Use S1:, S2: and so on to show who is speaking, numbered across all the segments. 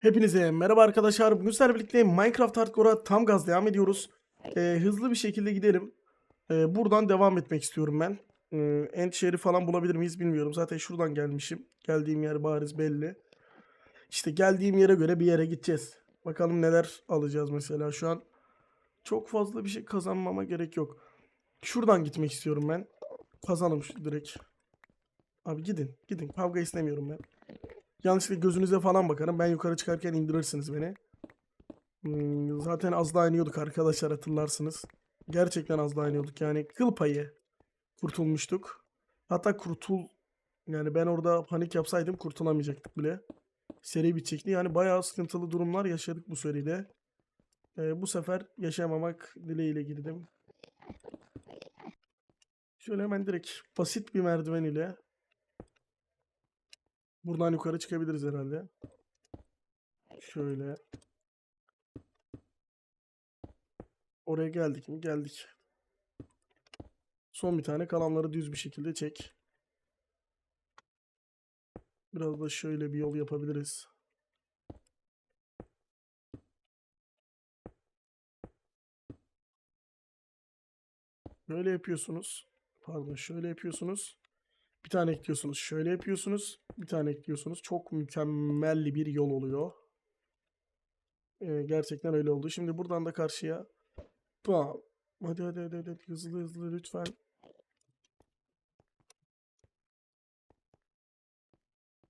S1: Hepinize merhaba arkadaşlar. Bugün sizlerle birlikte Minecraft Hardcore'a tam gaz devam ediyoruz. Ee, hızlı bir şekilde gidelim. Ee, buradan devam etmek istiyorum ben. Ee, end şehri falan bulabilir miyiz bilmiyorum. Zaten şuradan gelmişim. Geldiğim yer bariz belli. İşte geldiğim yere göre bir yere gideceğiz. Bakalım neler alacağız mesela. Şu an çok fazla bir şey kazanmama gerek yok. Şuradan gitmek istiyorum ben. Kazanım direkt. Abi gidin. Gidin. Kavga istemiyorum ben. Yanlışlıkla gözünüze falan bakarım. Ben yukarı çıkarken indirirsiniz beni. Hmm, zaten az daha iniyorduk arkadaşlar hatırlarsınız. Gerçekten az daha iniyorduk. Yani kıl payı kurtulmuştuk. Hatta kurtul yani ben orada panik yapsaydım kurtulamayacaktık bile. Seri bitecekti. Yani bayağı sıkıntılı durumlar yaşadık bu seride. Ee, bu sefer yaşamamak dileğiyle girdim. Şöyle hemen direkt basit bir merdiven ile Buradan yukarı çıkabiliriz herhalde. Şöyle. Oraya geldik mi? Geldik. Son bir tane kalanları düz bir şekilde çek. Biraz da şöyle bir yol yapabiliriz. Böyle yapıyorsunuz. Pardon, şöyle yapıyorsunuz. Bir tane ekliyorsunuz. Şöyle yapıyorsunuz. Bir tane ekliyorsunuz. Çok mükemmel bir yol oluyor. Ee, gerçekten öyle oldu. Şimdi buradan da karşıya. Bam. Hadi hadi hadi hadi. Hızlı hızlı lütfen.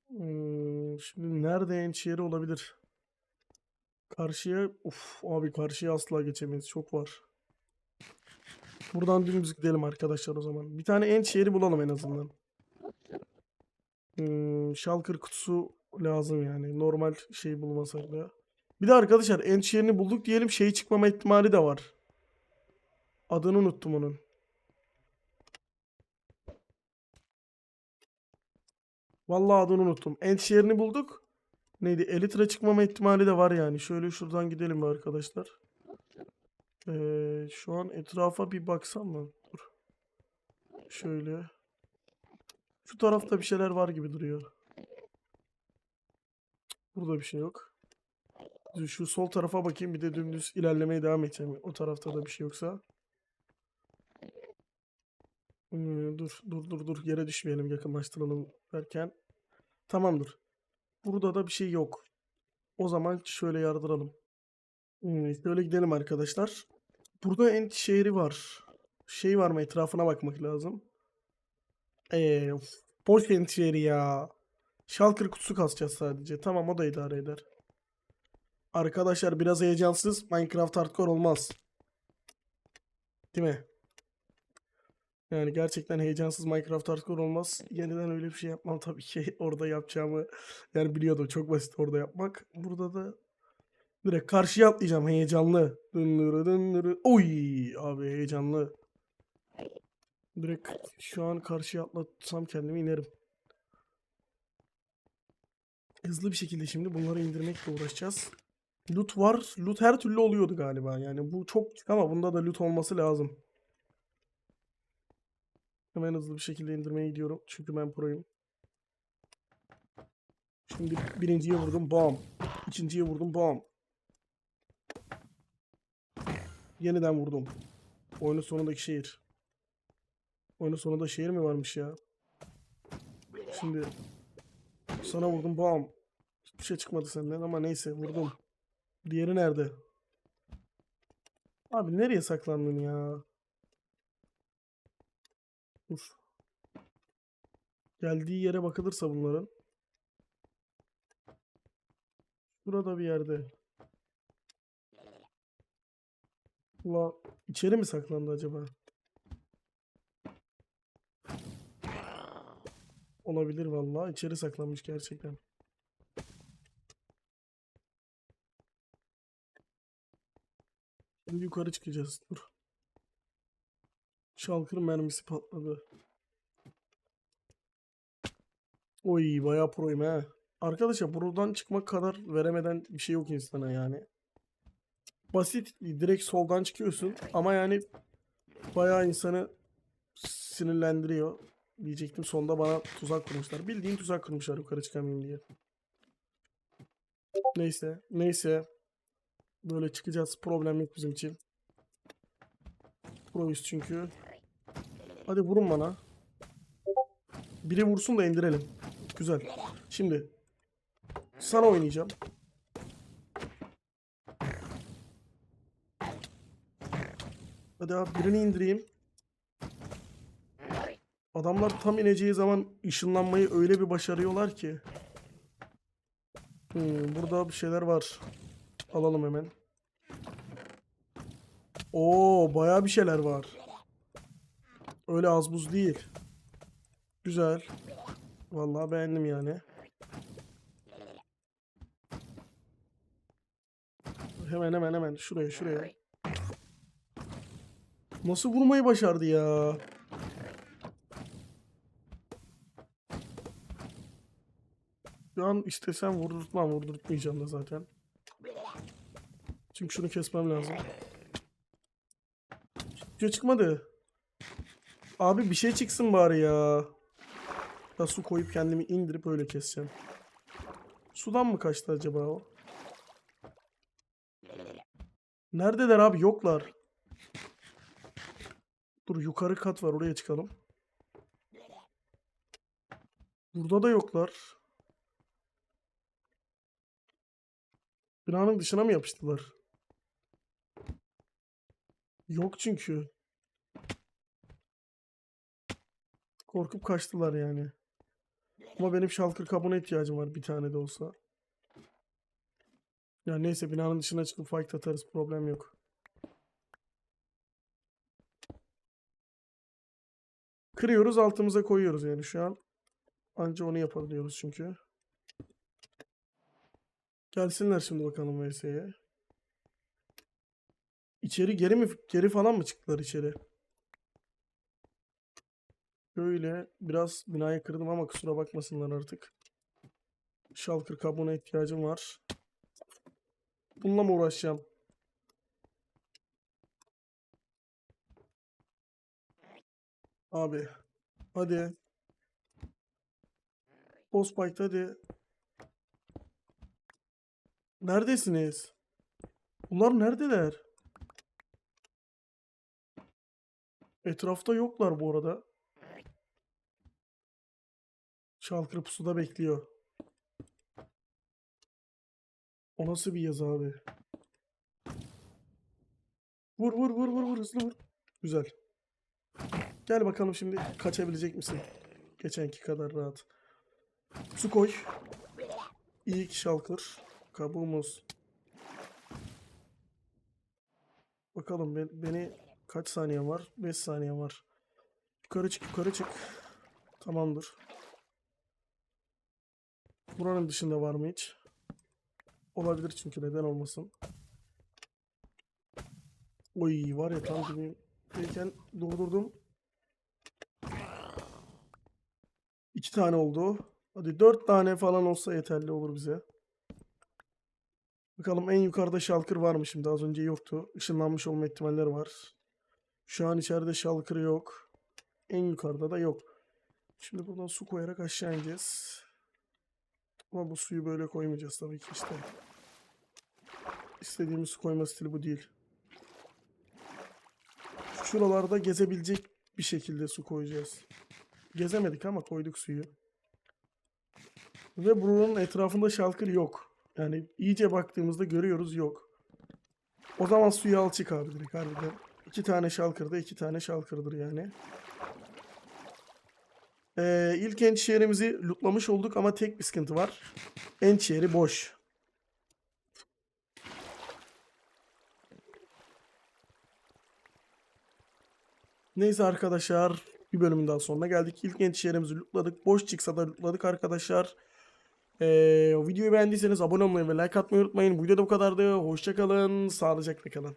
S1: Hmm, şimdi nerede enç yeri olabilir? Karşıya. Uf abi karşıya asla geçemeyiz. Çok var. Buradan dümdüz gidelim arkadaşlar o zaman. Bir tane enç yeri bulalım en azından. Hmm, Shulker kutusu lazım yani. Normal şey bulmasak da. Bir de arkadaşlar enç yerini bulduk diyelim şey çıkmama ihtimali de var. Adını unuttum onun. Vallahi adını unuttum. Enç yerini bulduk. Neydi? Elytra çıkmama ihtimali de var yani. Şöyle şuradan gidelim be arkadaşlar. Ee, şu an etrafa bir baksam mı? Dur. Şöyle. Şu tarafta bir şeyler var gibi duruyor. Burada bir şey yok. Şu sol tarafa bakayım bir de dümdüz ilerlemeye devam edeceğim. O tarafta da bir şey yoksa. Hmm, dur dur dur dur yere düşmeyelim yakınlaştıralım derken. Tamamdır. Burada da bir şey yok. O zaman şöyle yardıralım. Hmm, şöyle gidelim arkadaşlar. Burada en şehri var. Şey var mı etrafına bakmak lazım. Eee boş ent şehri ya. Shulker kutusu kasacağız sadece. Tamam o da idare eder. Arkadaşlar biraz heyecansız Minecraft hardcore olmaz. Değil mi? Yani gerçekten heyecansız Minecraft hardcore olmaz. Yeniden öyle bir şey yapmam tabii ki. Orada yapacağımı yani biliyordum. Çok basit orada yapmak. Burada da direkt karşıya atlayacağım heyecanlı. Dındırı dındırı. Oy abi heyecanlı. Direkt şu an karşıya atlatsam kendimi inerim. Hızlı bir şekilde şimdi bunları indirmekle uğraşacağız. Loot var. Loot her türlü oluyordu galiba. Yani bu çok ama bunda da loot olması lazım. Hemen hızlı bir şekilde indirmeye gidiyorum. Çünkü ben proyum. Şimdi birinciye vurdum. Bam. İkinciye vurdum. Bam. Yeniden vurdum. Oyunun sonundaki şehir. Oyunun sonunda şehir mi varmış ya? Şimdi sana vurdum. Bam. Hiçbir şey çıkmadı senden ama neyse vurdum. Diğeri nerede? Abi nereye saklandın ya? Dur. Geldiği yere bakılırsa bunların. Burada bir yerde. Ula içeri mi saklandı acaba? Olabilir vallahi içeri saklanmış gerçekten. Şimdi yukarı çıkacağız. Dur. Şalkır mermisi patladı. Oy bayağı proyum he. Arkadaşlar buradan çıkmak kadar veremeden bir şey yok insana yani. Basit direkt soldan çıkıyorsun ama yani bayağı insanı sinirlendiriyor. Diyecektim sonunda bana tuzak kurmuşlar. Bildiğin tuzak kurmuşlar yukarı çıkamayayım diye. Neyse. Neyse. Böyle çıkacağız. Problem yok bizim için. Proyuz çünkü. Hadi vurun bana. Biri vursun da indirelim. Güzel. Şimdi. Sana oynayacağım. Hadi abi birini indireyim. Adamlar tam ineceği zaman ışınlanmayı öyle bir başarıyorlar ki. Hmm, burada bir şeyler var. Alalım hemen. Oo, bayağı bir şeyler var. Öyle az buz değil. Güzel. Vallahi beğendim yani. Hemen hemen hemen şuraya şuraya. Nasıl vurmayı başardı ya? Şu an istesem vurdurtmam, vurdurtmayacağım da zaten. Çünkü şunu kesmem lazım. Şey çıkmadı. Abi bir şey çıksın bari ya. Da su koyup kendimi indirip öyle keseceğim. Sudan mı kaçtı acaba o? Neredeler abi? Yoklar. Dur yukarı kat var oraya çıkalım. Burada da yoklar. Binanın dışına mı yapıştılar? Yok çünkü. Korkup kaçtılar yani. Ama benim şalkır kabuğuna ihtiyacım var bir tane de olsa. Ya neyse binanın dışına çıkıp fight atarız problem yok. Kırıyoruz altımıza koyuyoruz yani şu an. Anca onu yapabiliyoruz çünkü. Gelsinler şimdi bakalım VS'ye. İçeri geri mi geri falan mı çıktılar içeri? Böyle biraz binayı kırdım ama kusura bakmasınlar artık. Şalkır kabuğuna ihtiyacım var. Bununla mı uğraşacağım? Abi. Hadi. Boss fight hadi. Neredesiniz? Bunlar neredeler? Etrafta yoklar bu arada. Şalkır pusuda bekliyor. O nasıl bir yazı abi? Vur vur vur vur vur hızlı vur. Güzel. Gel bakalım şimdi kaçabilecek misin? Geçenki kadar rahat. Su koy. İlk şalkır. Kabuğumuz. Bakalım ben, beni kaç saniye var? 5 saniye var. Yukarı çık yukarı çık. Tamamdır. Buranın dışında var mı hiç? Olabilir çünkü neden olmasın. Oy var ya tam dibimdeyken durdurdum. İki tane oldu. Hadi dört tane falan olsa yeterli olur bize. Bakalım en yukarıda şalkır var mı şimdi? Az önce yoktu. Işınlanmış olma ihtimalleri var. Şu an içeride şalkır yok. En yukarıda da yok. Şimdi buradan su koyarak aşağı ineceğiz. Ama bu suyu böyle koymayacağız tabii ki işte. İstediğimiz su koyma stili bu değil. Şuralarda gezebilecek bir şekilde su koyacağız. Gezemedik ama koyduk suyu. Ve buranın etrafında şalkır yok. Yani iyice baktığımızda görüyoruz yok. O zaman suyu al çık abi direkt harbiden. İki tane şalkırda iki tane şalkırdır yani. Ee, ilk endişelerimizi lootlamış olduk ama tek bir sıkıntı var. Endişeri boş. Neyse arkadaşlar bir bölümün daha sonuna geldik. İlk endişelerimizi lootladık. Boş çıksa da lootladık arkadaşlar. Ee, videoyu beğendiyseniz abone olmayı ve like atmayı unutmayın. Bu videoda bu kadardı. Hoşçakalın. Sağlıcakla kalın.